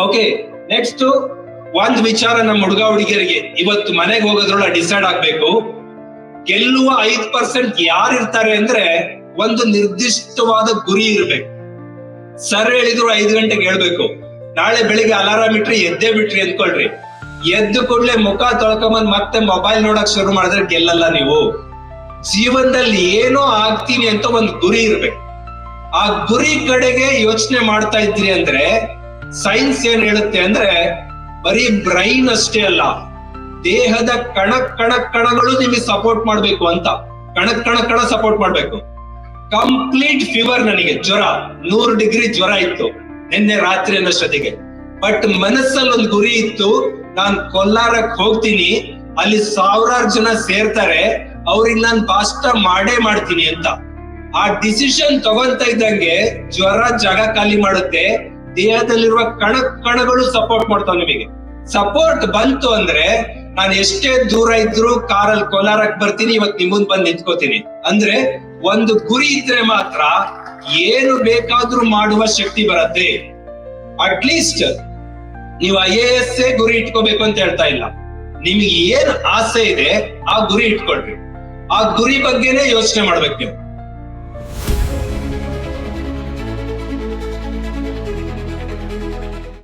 Okay next ಒಂದ್ ವಿಚಾರ ನಮ್ಮ ಹುಡುಗ ಹುಡುಗಿಯರಿಗೆ. ಇವತ್ತು ಮನೆಗೆ ಹೋಗೋದ್ರೊಳಗೆ ಡಿಸೈಡ್ ಆಗ್ಬೇಕು. ಗೆಲ್ಲುವ ಐದ್ ಪರ್ಸೆಂಟ್ ಯಾರು ಇರ್ತಾರೆ ಅಂದ್ರೆ ಒಂದು ನಿರ್ದಿಷ್ಟವಾದ ಗುರಿ ಇರ್ಬೇಕು. ಸರ್ ಹೇಳಿದ್ರು ಐದು ಗಂಟೆಗೆ ಹೇಳ್ಬೇಕು. ನಾಳೆ ಬೆಳಿಗ್ಗೆ ಅಲಾರಾಮ್ ಇಟ್ರಿ, ಎದ್ದೇ ಬಿಟ್ರಿ ಅಂದ್ಕೊಳ್ರಿ. ಎದ್ದು ಕೂಡಲೇ ಮುಖ ತೊಳ್ಕೊಂಬಂದ್ ಮತ್ತೆ ಮೊಬೈಲ್ ನೋಡಕ್ ಶುರು ಮಾಡಿದ್ರೆ ಗೆಲ್ಲಲ್ಲ ನೀವು. ಜೀವನದಲ್ಲಿ ಏನೋ ಆಗ್ತೀನಿ ಅಂತ ಒಂದು ಗುರಿ ಇರ್ಬೇಕು. ಆ ಗುರಿ ಕಡೆಗೆ ಯೋಚನೆ ಮಾಡ್ತಾ ಇದ್ರಿ ಅಂದ್ರೆ ಸೈನ್ಸ್ ಏನ್ ಹೇಳುತ್ತೆ ಅಂದ್ರೆ ಬರೀ ಬ್ರೈನ್ ಅಷ್ಟೇ ಅಲ್ಲ, ದೇಹದ ಕಣ ಕಣ ಕಣಗಳು ನಿಮಗೆ ಸಪೋರ್ಟ್ ಮಾಡ್ಬೇಕು ಅಂತ. ಕಣ ಕಣ ಕಣ ಸಪೋರ್ಟ್ ಮಾಡ್ಬೇಕು. ಕಂಪ್ಲೀಟ್ ಫೀವರ್ ನನಗೆ, ಜ್ವರ. ನೂರು ಡಿಗ್ರಿ ಜ್ವರ ಇತ್ತು ನಿನ್ನೆ ರಾತ್ರಿ ಅನ್ನೋಷ್ಟೊತ್ತಿಗೆ ಬಟ್ ಮನಸ್ಸಲ್ಲಿ ಒಂದು ಗುರಿ ಇತ್ತು, ನಾನ್ ಕೊಲ್ಲಾರಕ್ ಹೋಗ್ತೀನಿ, ಅಲ್ಲಿ ಸಾವಿರಾರು ಜನ ಸೇರ್ತಾರೆ, ಅವ್ರಿಗೆ ನಾನ್ ಪಾಸ್ಟ ಮಾಡೇ ಮಾಡ್ತೀನಿ ಅಂತ. ಆ ಡಿಸಿಷನ್ ತಗೊಂತ ಇದ್ದಂಗೆ ಜ್ವರ ಜಾಗ ಖಾಲಿ ಮಾಡುತ್ತೆ ದೇಹದಲ್ಲಿರುವ ಕಣ ಕಣಗಳು ಸಪೋರ್ಟ್ ಮಾಡ್ತಾವ ನಿಮಗೆ. ಸಪೋರ್ಟ್ ಬಂತು ಅಂದ್ರೆ ನಾನು ಎಷ್ಟೇ ದೂರ ಇದ್ರು ಕಾರಲ್ಲಿ ಕೋಲಾರಕ್ ಬರ್ತೀನಿ, ಇವತ್ ನಿಮ್ ಮುಂದ್ ಬಂದ್ ನಿಂತ್ಕೋತೀನಿ. ಅಂದ್ರೆ ಒಂದು ಗುರಿ ಇದ್ರೆ ಮಾತ್ರ ಏನು ಬೇಕಾದ್ರೂ ಮಾಡುವ ಶಕ್ತಿ ಬರತ್ತೆ. ಅಟ್ಲೀಸ್ಟ್ ನೀವು ಐ ಎ ಎಸ್ ಗುರಿ ಇಟ್ಕೋಬೇಕು ಅಂತ ಹೇಳ್ತಾ ಇಲ್ಲ. ನಿಮ್ಗೆ ಏನ್ ಆಸೆ ಇದೆ, ಆ ಗುರಿ ಇಟ್ಕೊಳ್ರಿ. ಆ ಗುರಿ ಬಗ್ಗೆನೇ ಯೋಚನೆ ಮಾಡ್ಬೇಕು ನೀವು.